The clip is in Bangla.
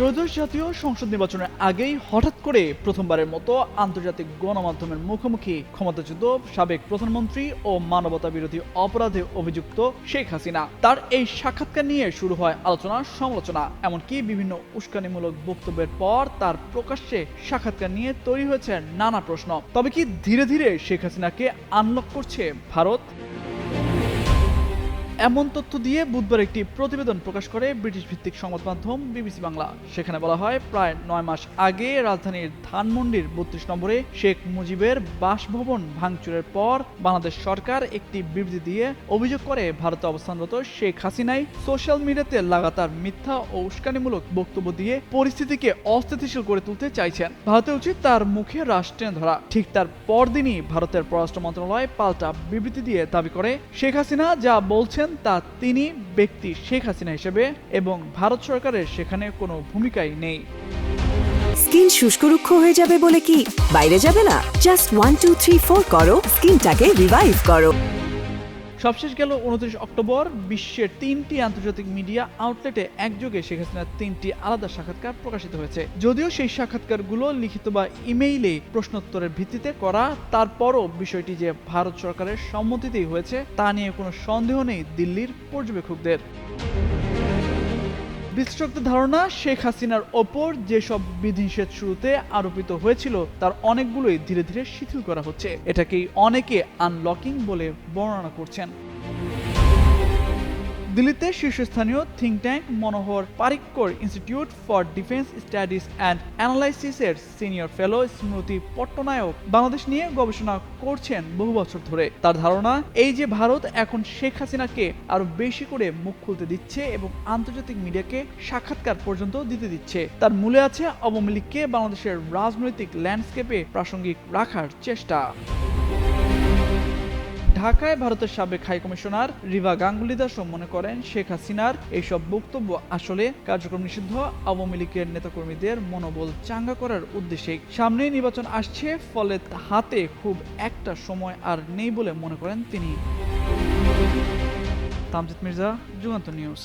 ত্রয়োদশ জাতীয় সংসদ নির্বাচনের আগেই হঠাৎ করে প্রথমবারের মতো আন্তর্জাতিক গণমাধ্যমের মুখোমুখি ক্ষমতাচ্যুত সাবেক প্রধানমন্ত্রী ও মানবতা বিরোধী অপরাধে অভিযুক্ত শেখ হাসিনা। তার এই সাক্ষাৎকার নিয়ে শুরু হয় আলোচনা সমালোচনা, এমনকি বিভিন্ন উস্কানিমূলক বক্তব্যের পর তার প্রকাশ্যে সাক্ষাৎকার নিয়ে তৈরি হয়েছে নানা প্রশ্ন। তবে কি ধীরে ধীরে শেখ হাসিনাকে আনলক করছে ভারত? এমন তথ্য দিয়ে বুধবার একটি প্রতিবেদন প্রকাশ করে ব্রিটিশ ভিত্তিক সংবাদ মাধ্যম বিবিসি বাংলা। সেখানে বলা হয়, প্রায় নয় মাস আগে রাজধানীর ধানমন্ডির বত্রিশ নম্বরে শেখ মুজিবের বাসভবন ভাঙচুরের পর বাংলাদেশ সরকার একটি বিবৃতি দিয়ে অভিযোগ করে, ভারতে অবস্থানরত শেখ হাসিনাই সোশ্যাল মিডিয়াতে লাগাতার মিথ্যা ও উস্কানিমূলক বক্তব্য দিয়ে পরিস্থিতিকে অস্থিতিশীল করে তুলতে চাইছেন। ভারতের উচিত তার মুখে রাশ টেনে ধরা। ঠিক তার পরদিনই ভারতের পররাষ্ট্র মন্ত্রণালয় পাল্টা বিবৃতি দিয়ে দাবি করে, শেখ হাসিনা যা বলছেন তা তিনি ব্যক্তি শেখ হাসিনা হিসেবে এবং ভারত সরকারের সেখানে কোনো ভূমিকাই নেই। স্কিন শুষ্ক রুক্ষ হয়ে যাবে বলে কি? বাইরে যাবে না? Just one two three four করো। স্কিনটাকে রিভাইভ করো। সবশেষ গেল উনত্রিশ অক্টোবর, বিশ্বের তিনটি আন্তর্জাতিক মিডিয়া আউটলেটে একযোগে শেখ হাসিনার তিনটি আলাদা সাক্ষাৎকার প্রকাশিত হয়েছে। যদিও সেই সাক্ষাৎকারগুলো লিখিত বা ইমেইলে প্রশ্নোত্তরের ভিত্তিতে করা, তারপরও বিষয়টি যে ভারত সরকারের সম্মতিতেই হয়েছে, তা নিয়ে কোনো সন্দেহ নেই দিল্লির পর্যবেক্ষকদের। বিশ্লেষকদের ধারণা, শেখ হাসিনার ওপর যেসব বিধিনিষেধ শুরুতে আরোপিত হয়েছিল, তার অনেকগুলোই ধীরে ধীরে শিথিল করা হচ্ছে। এটাকেই অনেকে আনলকিং বলে বর্ণনা করছেন। দিল্লিতে শীর্ষস্থানীয় think tank Manohar Parrikar institute for defence studies and অ্যানালাইসিসের senior fellow স্মৃতি পট্টনায়ক বাংলাদেশ নিয়ে গবেষণা করছেন বহু বছর ধরে। তার ধারণা, এই যে ভারত এখন শেখ হাসিনাকে আরও বেশি করে মুখ খুলতে দিচ্ছে এবং আন্তর্জাতিক মিডিয়াকে সাক্ষাৎকার পর্যন্ত দিতে দিচ্ছে। তার মূলে আছে আওয়ামী লীগকে বাংলাদেশের রাজনৈতিক ল্যান্ডস্কেপে প্রাসঙ্গিক রাখার চেষ্টা। ঢাকায় ভারতের সাবেক হাই কমিশনার রিভা গাঙ্গুলি দাসও মনে করেন শেখ হাসিনার এইসব বক্তব্য আসলে কার্যক্রম নিষিদ্ধ, আওয়ামী লীগের নেতাকর্মীদের মনোবল চাঙ্গা করার উদ্দেশ্যে। সামনে নির্বাচন আসছে, ফলে হাতে খুব একটা সময় আর নেই বলে মনে করেন তিনি। তামজিদ মির্জা, যুগান্ত নিউজ।